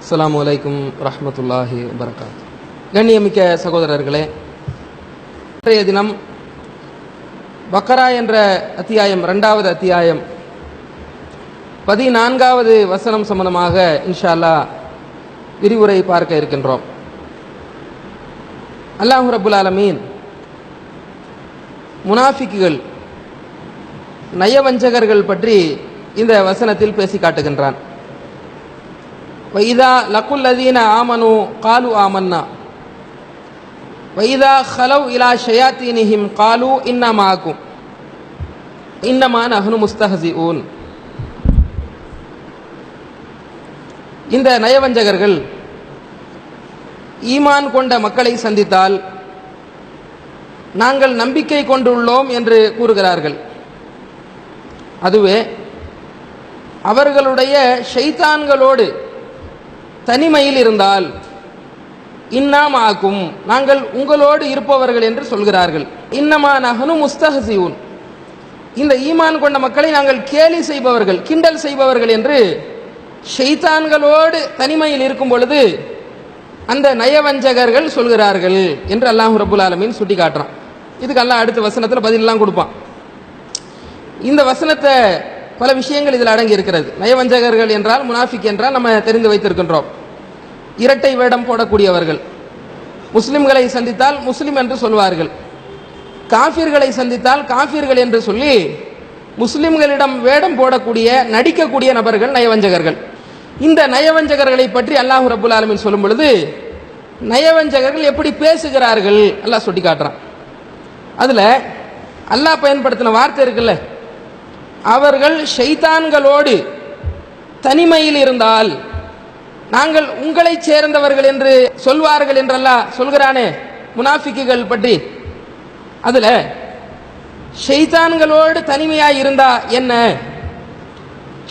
அஸ்லாம் அலைக்கும் ரஹமத்துல்லாஹி வரகாத் கண்ணியமிக்க சகோதரர்களே இன்றைய தினம் பக்கரா என்ற அத்தியாயம் ரெண்டாவது அத்தியாயம் பதினான்காவது வசனம் சம்பந்தமாக இன்ஷா அல்லாஹ் விரிவுரை பார்க்க இருக்கின்றோம். அல்லாஹு ரபுல் ஆலமீன் முனாஃபிக்குகள் நயவஞ்சகர்கள் பற்றி இந்த வசனத்தில் பேசி காட்டுகின்றான். வைதா லகுல்லதீன ஆமனு காலு ஆமன்னா வைதா ஹலவ் இலா ஷயாத்தீனிஹிம் காலு இன்னமாக்கும் இன்னமா முஸ்தஹசி ஓன் இந்த நயவஞ்சகர்கள் ஈமான் கொண்ட மக்களை சந்தித்தால் நாங்கள் நம்பிக்கை கொண்டுள்ளோம் என்று கூறுகிறார்கள். அதுவே அவர்களுடைய ஷைத்தான்களோடு தனிமையில் இருந்தால் இன்னாம் ஆக்கும் நாங்கள் உங்களோடு இருப்பவர்கள் என்று சொல்கிறார்கள். இன்னமா நகனு முஸ்தஹசியூன் இந்த ஈமான் கொண்ட மக்களை நாங்கள் கேலி செய்பவர்கள் கிண்டல் செய்பவர்கள் என்று ஷெய்தான்களோடு தனிமையில் இருக்கும் பொழுது அந்த நயவஞ்சகர்கள் சொல்கிறார்கள் என்று அல்லாஹ் ரபுல் ஆலமீன் சுட்டி காட்டுறான் இதுக்கு அல்லாஹ் அடுத்த வசனத்தில் பதிலெலாம் கொடுப்பான். இந்த வசனத்தை பல விஷயங்கள் இதில் அடங்கி இருக்கிறது. நயவஞ்சகர்கள் என்றால் முனாஃபிக் என்றால் நம்ம தெரிந்து வைத்திருக்கின்றோம். இரட்டை வேடம் போடக்கூடியவர்கள். முஸ்லிம்களை சந்தித்தால் முஸ்லிம் என்று சொல்வார்கள். காஃபிர்களை சந்தித்தால் காஃபிர்கள் என்று சொல்லி முஸ்லிம்களிடம் வேடம் போடக்கூடிய நடிக்கக்கூடிய நபர்கள் நயவஞ்சகர்கள். இந்த நயவஞ்சகர்களை பற்றி அல்லாஹு ரபுல் ஆலமின் சொல்லும் பொழுது நயவஞ்சகர்கள் எப்படி பேசுகிறார்கள்? அல்லாஹ் சுட்டி காட்டுறான் அதில் அல்லாஹ் பயன்படுத்தின வார்த்தை இருக்குல்ல அவர்கள் ஷைத்தான்களோடு தனிமையில் இருந்தால் நாங்கள் உங்களை சேர்ந்தவர்கள் என்று சொல்வார்கள் என்றெல்லாம் சொல்கிறானே முனாஃபிக்குகள் பற்றி. அதில் ஷைத்தான்களோடு தனிமையாக இருந்தா என்ன?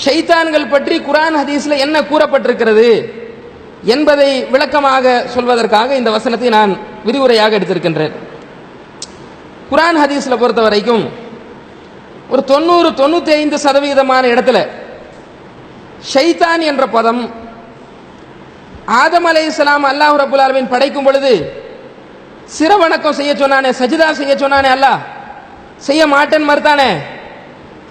ஷைத்தான்கள் பற்றி குரான் ஹதீஸில் என்ன கூறப்பட்டிருக்கிறது என்பதை விளக்கமாக சொல்வதற்காக இந்த வசனத்தை நான் விரிவுரையாக எடுத்திருக்கின்றேன். குரான் ஹதீஸில் பொறுத்த வரைக்கும் ஒரு தொண்ணூறு தொண்ணூற்றி ஐந்து சதவிகிதமான இடத்துல ஷைத்தான் என்ற பதம் ஆதம் அலை இஸ்லாம் அல்லாஹ் ரபுல் ஆலமின் படைக்கும் பொழுது சிரவணக்கம் செய்ய சொன்னானே சஜிதா செய்ய சொன்னானே அல்லாஹ் செய்ய மாட்டேன் மறுத்தானே.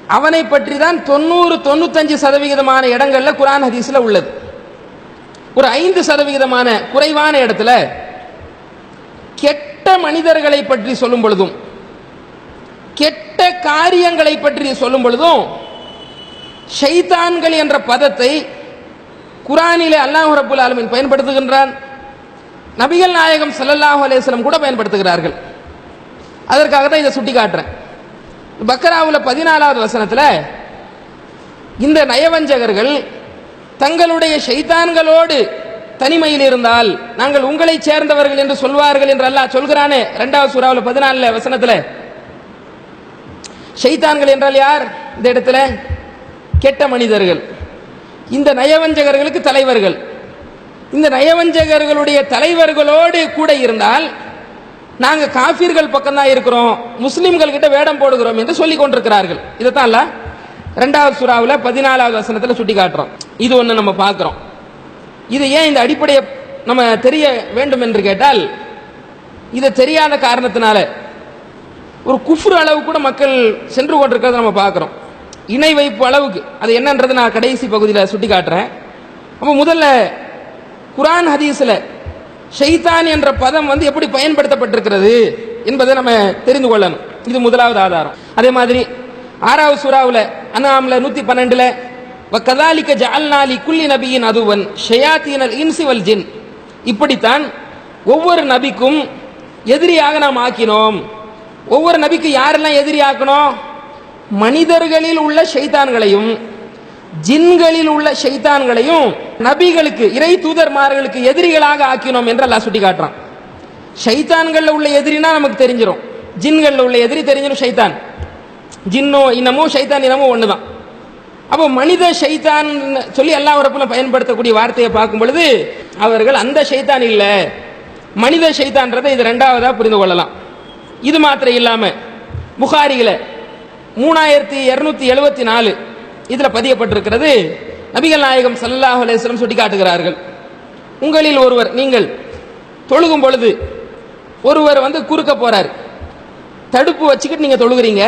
அவனை பற்றி தான் தொண்ணூறு தொண்ணூத்தஞ்சு சதவிகிதமான இடங்களில் குரான் ஹதீஸில் உள்ளது. ஒரு ஐந்து சதவிகிதமான குறைவான இடத்துல கெட்ட மனிதர்களை பற்றி சொல்லும் பொழுதும் கெட்ட காரியங்களை பற்றி சொல்லும் பொழுதும் ஷைத்தான்கள் என்ற பதத்தை குரானிலே அல்லாஹ் ரபுல் ஆலமின் பயன்படுத்துகின்றான். நபிகள் நாயகம் சல்லல்லாஹு அலேஸ்லம் கூட பயன்படுத்துகிறார்கள். அதற்காக தான் இதை சுட்டி காட்டுறேன் பக்கராவில் பதினாலாவது வசனத்தில் இந்த நயவஞ்சகர்கள் தங்களுடைய ஷைத்தான்களோடு தனிமையில் இருந்தால் நாங்கள் உங்களை சேர்ந்தவர்கள் என்று சொல்வார்கள் என்று அல்லாஹ் சொல்கிறானே. ரெண்டாவது சூறாவில் பதினாலுல வசனத்தில். ஷைத்தான்கள் என்றால் யார்? இந்த இடத்துல கெட்ட மனிதர்கள். இந்த நயவஞ்சகர்களுக்கு தலைவர்கள். இந்த நயவஞ்சகர்களுடைய தலைவர்களோடு கூட இருந்தால் நாங்கள் காஃபிர்கள் பக்கம் தான் இருக்கிறோம் முஸ்லீம்கள் கிட்ட வேடம் போடுகிறோம் என்று சொல்லிக் கொண்டிருக்கிறார்கள். இதைத்தான் அல்ல ரெண்டாவது சுறாவில் பதினாலாவது வசனத்தில் சுட்டி காட்டுறோம். இது ஒன்று நம்ம பார்க்குறோம். இது ஏன் இந்த அடிப்படையை நம்ம தெரிய வேண்டும் என்று கேட்டால் இதை தெரியாத காரணத்தினால. ஒரு குஃப்ரு அளவு கூட மக்கள் சென்று கொண்டிருக்கிறத நம்ம பார்க்குறோம். இணை வைப்பு அளவுக்கு. அது என்னன்றது நான் கடைசி பகுதியில் சுட்டி காட்டுறேன் அப்போ முதல்ல குரான் ஹதீஸில் ஷைத்தான் என்ற பதம் வந்து எப்படி பயன்படுத்தப்பட்டிருக்கிறது என்பதை நம்ம தெரிந்து கொள்ளணும். இது முதலாவது ஆதாரம். அதே மாதிரி ஆறாவது சூறாவில் அண்ணாமில் நூற்றி பன்னெண்டில் கதாலிக்க ஜால்நாலி குல்லி நபியின் அதுவன் ஷயாத்தீனல் இன்சிவல் ஜின். இப்படித்தான் ஒவ்வொரு நபிக்கும் எதிரியாக நாம் ஆக்கினோம். ஒவ்வொரு நபிக்கு யாரெல்லாம் எதிரி ஆக்கணும்? மனிதர்களில் உள்ள ஷைத்தான்களையும் ஜின்களில் உள்ள ஷைத்தான்களையும் நபிகளுக்கு இறை தூதர்மார்களுக்கு எதிரிகளாக ஆக்கினோம் என்று அல்லாஹ் சுட்டி காட்டுறான் ஷைத்தான்களில் உள்ள எதிரினா நமக்கு தெரிஞ்சிடும் ஜின்களில் உள்ள எதிரி தெரிஞ்சிடும் ஷைத்தான். ஜின்னோ இனமும் ஷைத்தான் இனமோ ஒன்று தான் அப்போ மனித ஷைத்தான் சொல்லி எல்லா உறப்பிலும் பயன்படுத்தக்கூடிய வார்த்தையை பார்க்கும் பொழுது அவர்கள் அந்த ஷைத்தான் இல்லை. மனித ஷைத்தான்றதை இது ரெண்டாவதாக புரிந்து கொள்ளலாம். இது மாத்திரம் இல்லாமல் புகாரிகளை மூணாயிரத்தி இரநூத்தி எழுபத்தி நாலு. இதில் பதியப்பட்டிருக்கிறது நபிகள் நாயகம் சல்லாஹ் அலைஹி சுட்டிக்காட்டுகிறார்கள். சுட்டி காட்டுகிறார்கள் உங்களில் ஒருவர் நீங்கள் தொழுகும் பொழுது ஒருவர் வந்து குறுக்க போகிறார் தடுப்பு வச்சுக்கிட்டு நீங்கள் தொழுகிறீங்க.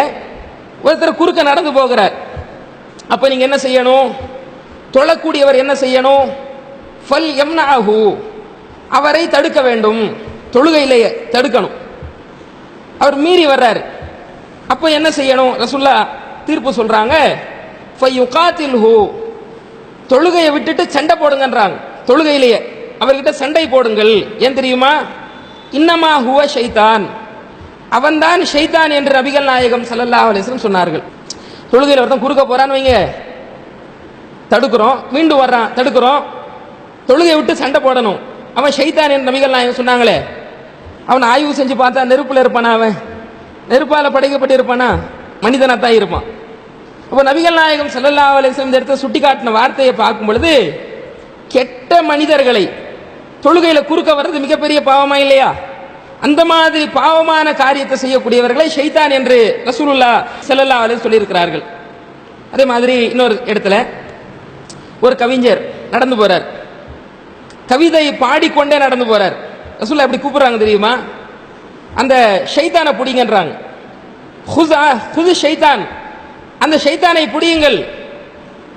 ஒருத்தர் குறுக்க நடந்து போகிறார். அப்போ நீங்கள் என்ன செய்யணும்? தொழக்கூடியவர் என்ன செய்யணும்? ஃபல் எம்னாஹு அவரை தடுக்க வேண்டும். தொழுகையிலேயே தடுக்கணும். அவர் மீறி வர்றாரு. அப்ப என்ன செய்யணும்? ரசுல்லா தீர்ப்பு சொல்றாங்க. ஃபயுகாத்தில்ஹு. தொழுகையை விட்டுட்டு சண்டை போடுங்கன்றாங்க. தொழுகையிலேயே. அவர்கிட்ட சண்டை போடுங்கள். ஏன் தெரியுமா? இன்னமா ஹுவ ஷைத்தான் அவன்தான் ஷைத்தான் என்று நபிகள் நாயகம் சல்லல்லா அலிஸ்லம் சொன்னார்கள். தொழுகையில் ஒருத்தன் குறுக்க போறான்னு வைங்க. தடுக்கிறோம். மீண்டும் வர்றான். தடுக்கிறோம். தொழுகையை விட்டு சண்டை போடணும். அவன் ஷைத்தான் என்று நபிகள் நாயகம் சொன்னாங்களே. அவன் ஆய்வு செஞ்சு பார்த்தா நெருப்பில் இருப்பானா அவன்? நெருப்பால் படைக்கப்பட்டிருப்பானா? மனிதனாக தான் இருப்பான். அப்போ நபிகள் நாயகம் செல்லல்லா அலைஹி இந்த இடத்துல சுட்டி காட்டின வார்த்தையை பார்க்கும் பொழுது கெட்ட மனிதர்களை தொழுகையில் குறுக்க வர்றது மிகப்பெரிய பாவமா இல்லையா? அந்த மாதிரி பாவமான காரியத்தை செய்யக்கூடியவர்களை ஷைத்தான் என்று ரசூலுல்லா செல்லல்லா அலி சொல்லியிருக்கிறார்கள். அதே மாதிரி இன்னொரு இடத்துல ஒரு கவிஞர் நடந்து போறார். கவிதை பாடிக்கொண்டே நடந்து போறார். ரசூல்லா எப்படி கூப்பிடுறாங்க தெரியுமா? அந்த ஷைத்தானை பிடிங்கன்றாங்க. ஹுசா ஹுது ஷைத்தான். அந்த ஷைத்தானை பிடியுங்கள்.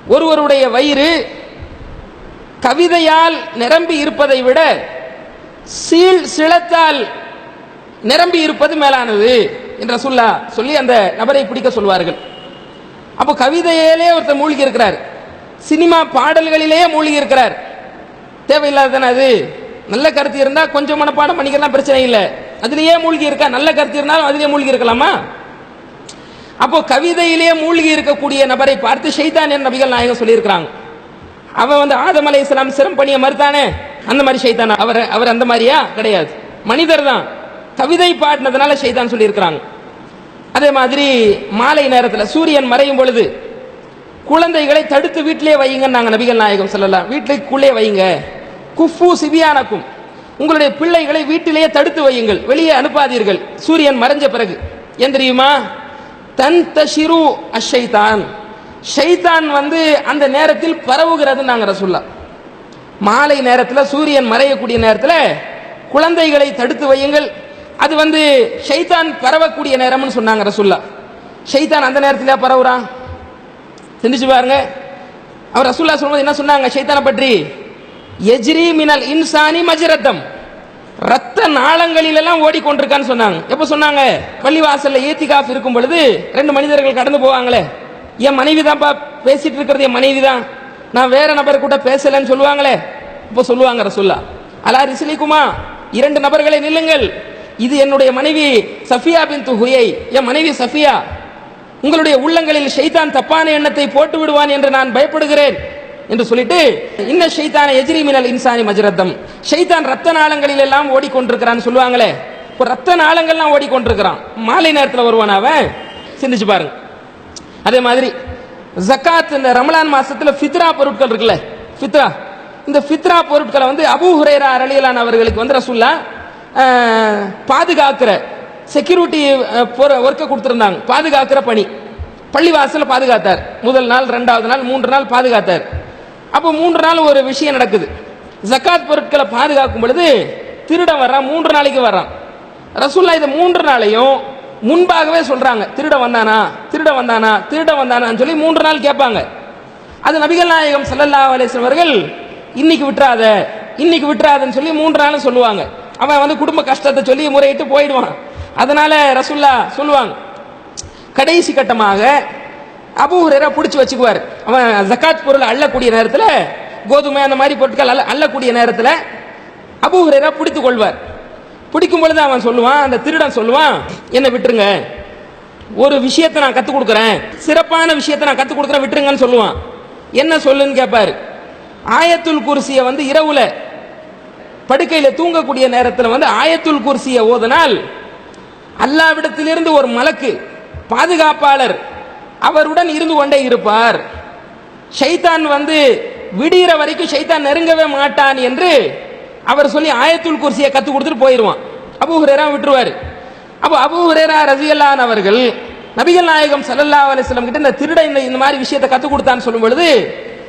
ஒருவருடைய வயிறு கவிதையால் நிரம்பி இருப்பதை விட சீல் சிலத்தால் நிரம்பி இருப்பது மேலானது என்ற சொல்லா சொல்லி அந்த நபரை பிடிக்க சொல்வார்கள். அப்போ கவிதையிலே ஒருத்தர் மூழ்கி இருக்கிறார். சினிமா பாடல்களிலேயே மூழ்கி இருக்கிறார். தேவையில்லாத அது? நல்ல கருத்து இருந்தால் கொஞ்சம் மனப்பாடம் பண்ணிக்கலாம் பிரச்சனை இல்லை. அதுலேயே மூழ்கி இருக்கா? நல்ல கருத்து இருந்தாலும் அதுலேயே மூழ்கி இருக்கலாமா? அப்போ கவிதையிலேயே மூழ்கி இருக்கக்கூடிய நபரை பார்த்து ஷைதான் என் நபிகள் நாயகம் சொல்லியிருக்கிறாங்க. அவன் வந்து ஆதம் அலை இஸ்லாம் சிரம் மறுத்தானே? அந்த மாதிரி ஷைத்தான். அவர் அவர் அந்த மாதிரியா? கிடையாது. மனிதர் தான். கவிதை பாடினதுனால ஷைதான் சொல்லியிருக்கிறாங்க. அதே மாதிரி மாலை நேரத்தில் சூரியன் மறையும் பொழுது குழந்தைகளை தடுத்து வீட்டிலே வையுங்கன்னு நாங்கள் நபிகள் நாயகம் சொல்லலாம். வீட்டுக்குள்ளே வையுங்க குஃபு சிவியானக்கும் உங்களுடைய பிள்ளைகளை வீட்டிலேயே தடுத்து வையுங்கள். வெளியே அனுப்பாதீர்கள். சூரியன் மறைஞ்ச பிறகு. ஏன் தெரியுமா? தன் தஷிரு அஷைதான். ஷைத்தான் வந்து அந்த நேரத்தில் பரவுகிறது நாங்கள் ரசுல்லா மாலை நேரத்தில் சூரியன் மறையக்கூடிய நேரத்தில் குழந்தைகளை தடுத்து வையுங்கள். அது வந்து ஷைத்தான் பரவக்கூடிய நேரம்னு சொன்னாங்க ரசுல்லா ஷைதான் அந்த நேரத்தில் பரவுறான். சிந்திச்சு பாருங்க. அவர் ரசுல்லா சொல்லும்போது என்ன சொன்னாங்க? ஷைத்தானை பற்றி எஜ்ரி மினல் இன்சானி மஜரத்தம். ரத்த நாளங்களிலெல்லாம் ஓடிக்கொண்டிருக்கான்னு சொன்னாங்க. எப்போ சொன்னாங்க? பள்ளிவாசல்ல ஏத்திகாஃப் இருக்கும் பொழுது ரெண்டு மனிதர்கள் கடந்து போவாங்களே. என் மனைவி தான்ப்பா பேசிட்டு இருக்கிறது என் மனைவி தான் நான் வேற நபர் கூட பேசலன்னு சொல்லுவாங்களே. இப்போ சொல்லுவாங்க ரசுல்லா. அலா ரிசிலிக்குமா இரண்டு நபர்களை நில்லுங்கள். இது என்னுடைய மனைவி சஃபியா பின் துஹுயை என் மனைவி சஃபியா உங்களுடைய உள்ளங்களில் ஷைதான் தப்பான எண்ணத்தை போட்டு விடுவான் என்று நான் பயப்படுகிறேன். என்று சொல்லிட்டு இன்ன ஷைத்தான எஜிரி மினல் இன்சானி மஜரத்தம். ஷைத்தான் ரத்த நாளங்களில் எல்லாம் ஓடிக்கொண்டிருக்கிறான்னு சொல்லுவாங்களே இப்போ ரத்த நாளங்கள்லாம் ஓடிக்கொண்டிருக்கிறான். மாலை நேரத்தில் வருவான் அவன்? சிந்திச்சு பாருங்க. அதே மாதிரி ஜக்காத் இந்த ரமலான் மாசத்துல ஃபித்ரா பொருட்கள் இருக்குல்ல ஃபித்ரா. இந்த ஃபித்ரா பொருட்களை வந்து அபு ஹுரேரா அரளியலான் அவர்களுக்கு வந்து ரசூல்லா பாதுகாக்கிற செக்யூரிட்டி ஒர்க்கை கொடுத்துருந்தாங்க. பாதுகாக்கிற பணி. பள்ளிவாசல பாதுகாத்தார். முதல் நாள் ரெண்டாவது நாள் மூன்று நாள் பாதுகாத்தார். அப்போ மூன்று நாள் ஒரு விஷயம் நடக்குது. ஜக்காத் பொருட்களை பாதுகாக்கும் பொழுது திருடன் வர்றான் மூன்று நாளைக்கு வர்றான். ரசூல்லா இதை மூன்று நாளையும் முன்பாகவே சொல்றாங்க திருட வந்தானா திருட வந்தானா திருட வந்தானான்னு சொல்லி மூன்று நாள் கேட்பாங்க. அது நபிகள் நாயகம் சல்லல்லா அலைஹி அவர்கள் இன்னைக்கு விட்டுறாத இன்னைக்கு விட்டுறாதன்னு சொல்லி மூன்று நாள் சொல்லுவாங்க. அவன் வந்து குடும்ப கஷ்டத்தை சொல்லி முறையிட்டு போயிடுவான். அதனால ரசுல்லா சொல்லுவாங்க கடைசி கட்டமாக அபு ஹுரைரா பிடிச்சி வச்சுக்குவார். அவன் ஜக்காத் பொருள் அள்ளக்கூடிய நேரத்தில் கோதுமை அந்த மாதிரி பொருட்கள் அல்ல அள்ளக்கூடிய நேரத்தில் அபூ ஹுரைரா பிடித்து கொள்வார். பிடிக்கும் பொழுது அவன் சொல்லுவான் அந்த திருடன் சொல்லுவான் என்னை விட்டுருங்க. ஒரு விஷயத்தை நான் கற்றுக் கொடுக்குறேன். சிறப்பான விஷயத்தை நான் கற்றுக் கொடுக்குறேன் விட்டுருங்கன்னு சொல்லுவான். என்ன சொல்லுன்னு கேட்பார் ஆயத்துல் குர்சியை வந்து இரவுல படுக்கையில் தூங்கக்கூடிய நேரத்தில் வந்து ஆயத்துல் குர்சியை ஓதனால் அல்லாவிடத்திலிருந்து ஒரு மலக்கு பாதுகாப்பாளர் அவருடன் இருந்து கொண்டே இருப்பார். ஷைத்தான் வந்து விடிகிற வரைக்கும் ஷைத்தான் நெருங்கவே மாட்டான் என்று அவர் சொல்லி ஆயத்துல் குர்சியை கற்றுக் கொடுத்துட்டு போயிடுவான் அபு ஹுரேரா விட்டுருவாரு. அப்போ அபு ஹுரேரா ரசிகல்லான் அவர்கள் நபிகள் நாயகம் சல்லல்லா அலிஸ்லம் கிட்ட இந்த திருட இந்த இந்த மாதிரி விஷயத்தை கற்றுக் கொடுத்தான்னு சொல்லும் பொழுது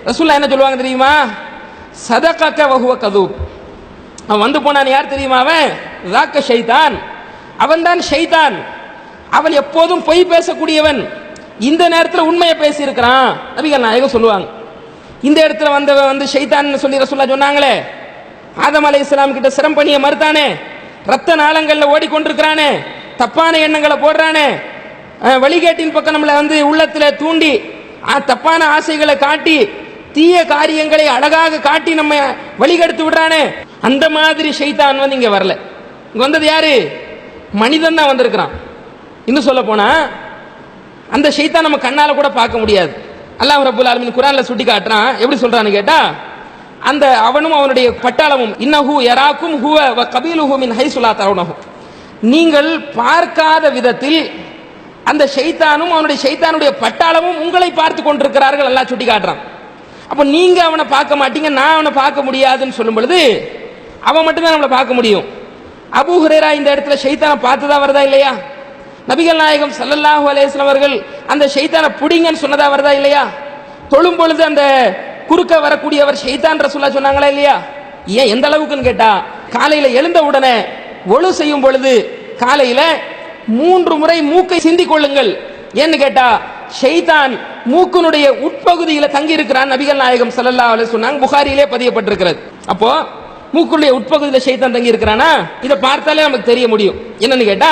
ரசூல்லா என்ன சொல்லுவாங்க தெரியுமா? சதகக்க வகுவ கதூப். அவன் வந்து போனான் யார் தெரியுமா அவன்? ராக்க ஷைத்தான் அவன்தான் ஷைத்தான் அவன் எப்போதும் பொய் பேசக்கூடியவன். இந்த நேரத்தில் உண்மையை பேசியிருக்கிறான் நபிகள் நாயகம் சொல்லுவாங்க. இந்த இடத்துல வந்தவன் வந்து ஷைத்தான் சொல்லி ரசுல்லா சொன்னாங்களே ஆதம் அலை இஸ்லாம் கிட்ட சிரம் பண்ணிய மறுத்தானே ரத்த நாளங்களில் ஓடிக்கொண்டிருக்கிறானே தப்பான எண்ணங்களை போடுறானே வழிகேட்டின் பக்கம் நம்மளை வந்து உள்ளத்தில் தூண்டி தப்பான ஆசைகளை காட்டி தீய காரியங்களை அழகாக காட்டி நம்ம வழிகெடுத்து விடுறானே அந்த மாதிரி ஷைத்தான் வந்து இங்கே வரல. இங்கே வந்தது யாரு? மனிதன் தான் வந்திருக்கிறான். இன்னும் சொல்ல போனால் அந்த ஷைத்தான் நம்ம கண்ணால் கூட பார்க்க முடியாது. அல்லாஹ் ரபுல் ஆலமின் குரானில் சுட்டி காட்டுறான் எப்படி சொல்கிறான்னு கேட்டால் அந்த அவனும் அவனுடைய பட்டாளமும் இன்னஹூ யராக்கும் ஹுவ வ கபீலுஹு மின் ஹைசுலா தரவுனஹு. நீங்கள் பார்க்காத விதத்தில் அந்த ஷைத்தானும் அவனுடைய ஷைத்தானுடைய பட்டாளமும் உங்களை பார்த்து கொண்டிருக்கிறார்கள் எல்லாம் சுட்டி காட்டுறான். அப்போ நீங்கள் அவனை பார்க்க மாட்டீங்க நான் அவனை பார்க்க முடியாதுன்னு சொல்லும் பொழுது அவன் மட்டும்தான் நம்மளை பார்க்க முடியும். அபு ஹுரேரா இந்த இடத்துல ஷைத்தானை பார்த்ததா வருதா இல்லையா? நபிகள் நாயகம் சல்லல்லாஹு அலேஸ்லம் அவர்கள் அந்த ஷைத்தானை பிடிங்கன்னு சொன்னதா வருதா இல்லையா? தொழும் பொழுது அந்த குறுக்க வரக்கூடியவர் ஷைத்தான் ரசூலா சொன்னாங்களா இல்லையா? ஏன் எந்த அளவுக்குன்னு கேட்டா காலையில எழுந்த உடனே ஒழு செய்யும் பொழுது காலையில மூன்று முறை மூக்கை சிந்திக் கொள்ளுங்கள். ஏன்னு கேட்டா ஷைத்தான் மூக்கனுடைய உட்பகுதியில தங்கி இருக்கிறான் நபிகள் நாயகம் ஸல்லல்லாஹு சொன்னாங்க புகாரியிலே பதியப்பட்டிருக்கிறது. அப்போ மூக்குடைய உட்பகுதியில ஷைத்தான் தங்கி இருக்கிறானா இதை பார்த்தாலே நமக்கு தெரிய முடியும். என்னன்னு கேட்டா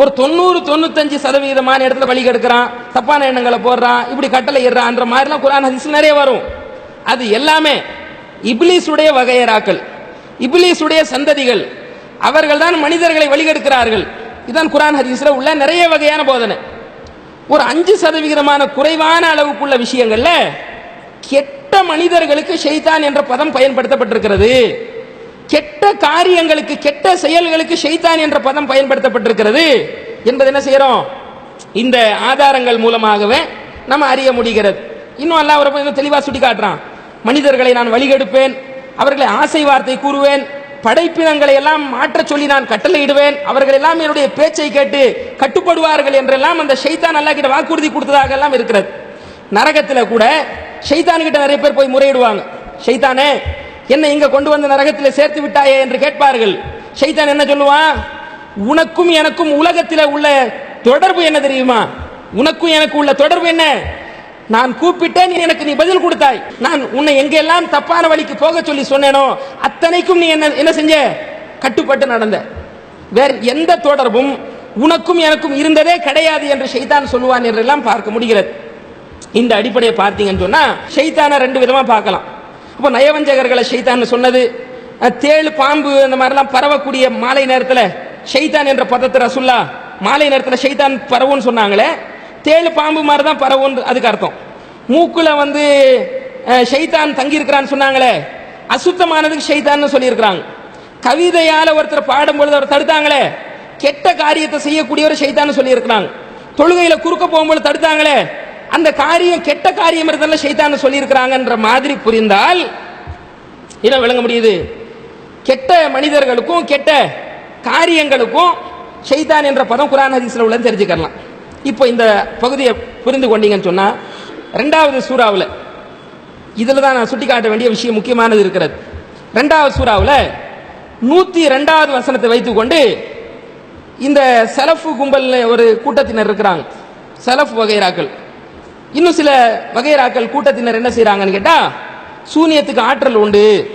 ஒரு தொண்ணூறு தொண்ணூத்தஞ்சு சதவீதமான இடத்துல வழி கெடுக்கிறான் தப்பான எண்ணங்களை போடுறான் இப்படி கட்டளை இடுறான்ற மாதிரிலாம் குரான் ஹதீஸ் நிறைய வரும். அது எல்லாமே இப்லீஸுடைய வகையராக்கள் இப்லீஸுடைய சந்ததிகள் அவர்கள் தான் மனிதர்களை வழிகெடுக்கிறார்கள் இதுதான் குரான் ஹதீஸில் உள்ள நிறைய வகையான போதனை. ஒரு அஞ்சு சதவிகிதமான குறைவான அளவுக்குள்ள விஷயங்கள்ல கெட்ட மனிதர்களுக்கு ஷெய்தான் என்ற பதம் பயன்படுத்தப்பட்டிருக்கிறது. கெட்ட காரியங்களுக்கு கெட்ட செயல்களுக்கு ஷைத்தான் என்ற பதம் பயன்படுத்தப்பட்டிருக்கிறது. என்பது என்ன செய்யறோம்? இந்த ஆதாரங்கள் மூலமாகவே நம்ம அறிய முடிகிறது. இன்னும் அல்லாஹ் ஒரு பக்கம் தெளிவாக சுட்டி காட்டுறான் மனிதர்களை நான் வழிகெடுப்பேன் அவர்களை ஆசை வார்த்தை கூறுவேன் படைப்பினங்களை எல்லாம் மாற்றச் சொல்லி நான் கட்டளையிடுவேன் அவர்கள் எல்லாம் என்னுடைய பேச்சை கேட்டு கட்டுப்படுவார்கள் என்றெல்லாம் அந்த ஷைத்தான் அல்லாஹ் கிட்ட வாக்குறுதி கொடுத்ததாக எல்லாம் இருக்கிறது. நரகத்தில் கூட ஷைத்தான் கிட்ட நிறைய பேர் போய் முறையிடுவாங்க. ஷைத்தானே என்னை இங்க கொண்டு வந்து நரகத்தில் சேர்த்து விட்டாயே என்று கேட்பார்கள். ஷைத்தான் என்ன சொல்லுவான்? உனக்கும் எனக்கும் உலகத்தில் உள்ள தொடர்பு என்ன தெரியுமா? உனக்கும் எனக்கு உள்ள தொடர்பு என்ன? நான் கூப்பிட்டேன் நீ எனக்கு நீ பதில் கொடுத்தாய். நான் உன்னை எங்கெல்லாம் தப்பான வழிக்கு போக சொல்லி சொன்னேனோ அத்தனைக்கும் நீ என்ன என்ன செஞ்ச? கட்டுப்பட்டு நடந்த. வேற எந்த தொடர்பும் உனக்கும் எனக்கும் இருந்ததே கிடையாது என்று ஷைதான் சொல்லுவான் என்றெல்லாம் பார்க்க முடிகிறது. இந்த அடிப்படையை பார்த்தீங்கன்னு சொன்னா ஷைத்தானை ரெண்டு விதமா பார்க்கலாம். இப்போ நயவஞ்சகர்களை ஷைத்தான் சொன்னது. தேழு பாம்பு இந்த மாதிரிலாம் பரவக்கூடிய மாலை நேரத்தில் ஷைத்தான் என்ற பதத்தை ரசுல்லா மாலை நேரத்தில் ஷைத்தான் பரவுன்னு சொன்னாங்களே. தேழு பாம்பு மாதிரி தான் பரவுன்னு அதுக்கு அர்த்தம். மூக்குல வந்து ஷைத்தான் தங்கியிருக்கிறான்னு சொன்னாங்களே. அசுத்தமானதுக்கு ஷைத்தான்னு சொல்லியிருக்கிறாங்க. கவிதையால் ஒருத்தர் பாடும் பொழுது அவர் தடுத்தாங்களே. கெட்ட காரியத்தை செய்யக்கூடியவர் ஷைத்தான்னு சொல்லியிருக்கிறாங்க. தொழுகையில் குறுக்க போகும்போது தடுத்தாங்களே. அந்த காரியம் கெட்ட காரியம் இருந்தாலும் ஷைத்தான்னு சொல்லியிருக்கிறாங்கன்ற மாதிரி புரிந்தால் என்ன விளங்க முடியுது? கெட்ட மனிதர்களுக்கும் கெட்ட காரியங்களுக்கும் ஷைதான் என்ற பதம் குரான் ஹதீஸ்ல உள்ள தெரிஞ்சுக்கலாம். இப்போ இந்த பகுதியை புரிந்து கொண்டீங்கன்னு சொன்னா ரெண்டாவது சூறாவில் இதில் தான் நான் சுட்டிக்காட்ட வேண்டிய விஷயம் முக்கியமானது இருக்கிறது. ரெண்டாவது சூறாவில் நூற்றி ரெண்டாவது வசனத்தை வைத்துக்கொண்டு இந்த செலஃபு கும்பலில் ஒரு கூட்டத்தினர் இருக்கிறாங்க. செலஃப் வகைராக்கள். இன்னும் சில வகைராக்கள் கூட்டத்தினர் என்ன செய்கிறாங்கன்னு கேட்டா சூனியத்துக்கு ஆற்றல் உண்டு.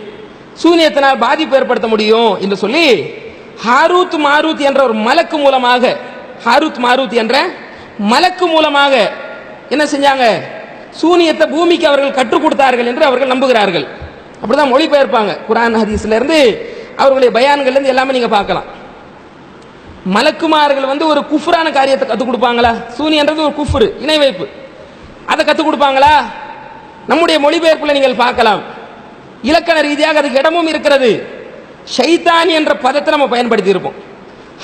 சூனியத்தினால் பாதிப்பு ஏற்படுத்த முடியும் என்று சொல்லி ஹாரூத் மாரூத் என்ற ஒரு மலக்கு மூலமாக ஹாரூத் மாரூத் என்ற மலக்கு மூலமாக என்ன செஞ்சாங்க? சூனியத்தை பூமிக்கு அவர்கள் கற்றுக் கொடுத்தார்கள் என்று அவர்கள் நம்புகிறார்கள். அப்படிதான் மொழிபெயர்ப்பாங்க. குரான் ஹதீஸ்ல இருந்து அவர்களுடைய பயான்கள்ல இருந்து எல்லாமே நீங்க பார்க்கலாம். மலக்குமார்கள் வந்து ஒரு குஃப்ரான காரியத்தை கற்றுக் கொடுப்பாங்களா? சூனியன்றது ஒரு குஃப்ரு இணை வைப்பு அதை கற்றுக் கொடுப்பாங்களா? நம்முடைய மொழிபெயர்ப்பில் நீங்கள் பார்க்கலாம். இலக்கண ரீதியாக அதுக்கு இடமும் இருக்கிறது. ஷைத்தான் என்ற பதத்தை நம்ம பயன்படுத்தி இருப்போம்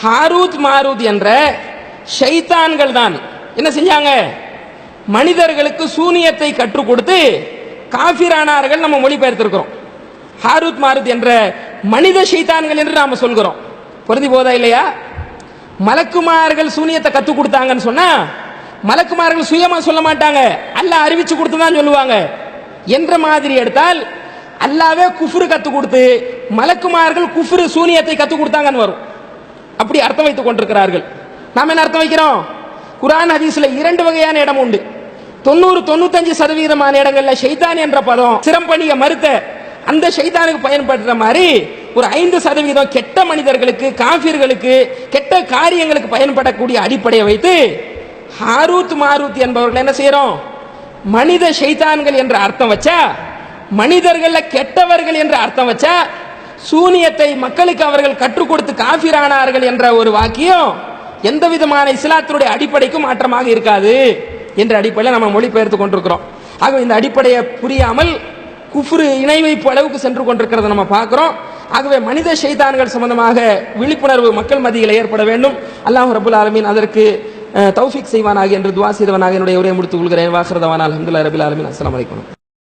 ஹாரூத் மாரூத் என்ற ஷைத்தான்கள் தான். என்ன செஞ்சாங்க? மனிதர்களுக்கு சூனியத்தை கற்றுக் கொடுத்து காஃபிரானார்கள் நம்ம மொழிபெயர்த்திருக்கிறோம். ஹாரூத் மாருத் என்ற மனித ஷைத்தான்கள் என்று நாம் சொல்கிறோம். பொருந்தி போதா இல்லையா? மலக்குமார்கள் சூனியத்தை கற்றுக் கொடுத்தாங்கன்னு சொன்னா மலக்குமார்கள் சுயமா சொல்ல மாட்டாங்க. அல்லாஹ் அறிவிச்சு கொடுத்து தான் சொல்லுவாங்க. என்ற மாதிரி எடுத்தால் அல்லாவே குஃபுரு கத்து கொடுத்து மலக்குமார்கள் குஃபுரு சூனியத்தை கத்து கொடுத்தாங்கன்னு வரும். அப்படி அர்த்தம் வைத்துக் கொண்டிருக்கிறார்கள். நாம் என்ன அர்த்தம் வைக்கிறோம்? குரான் ஹதீஸ்ல இரண்டு வகையான இடம் உண்டு. தொண்ணூறு தொண்ணூத்தஞ்சு சதவீதமான இடங்கள்ல ஷைதான் என்ற பதம் சிறம்பணிய மறுத்த அந்த ஷைதானுக்கு பயன்படுற மாதிரி ஒரு ஐந்து சதவீதம் கெட்ட மனிதர்களுக்கு காஃபிர்களுக்கு கெட்ட காரியங்களுக்கு பயன்படக்கூடிய அடிப்படையை வைத்து ஹாரூத் மாரூத் என்பவர்கள் என்ன செய்யறோம்? மனித ஷைத்தான்கள் என்ற அர்த்தம் வச்சா மனிதர்கள்ல கெட்டவர்கள் என்ற அர்த்தம் வச்சா சூனியத்தை மக்களுக்கு அவர்கள் கற்றுக் கொடுத்து காஃபிரானார்கள் என்ற ஒரு வாக்கியம் எந்த விதமான இஸ்லாத்தினுடைய அடிப்படைக்கும் மாற்றமாக இருக்காது என்ற அடிப்படையில் நம்ம மொழிபெயர்த்து கொண்டிருக்கிறோம். ஆக இந்த அடிப்படையை புரியாமல் குஃப்ரு இணை வைப்பு அளவுக்கு சென்று கொண்டிருக்கிறத நம்ம பார்க்குறோம். ஆகவே மனித ஷைத்தான்கள் சம்பந்தமாக விழிப்புணர்வு மக்கள் மத்தியில் ஏற்பட வேண்டும். அல்லாஹ் ரபுல் ஆலமீன் அதற்கு தௌஃபீக் செய்வானாக என்று துவா செய்தவனாக என்னுடைய உரையை முடித்துக் கொள்கிறேன். வாஹ்ரதவான் அலமதுல்லா ரபில் ஆலமின். அஸ்லாம் வலைக்கம்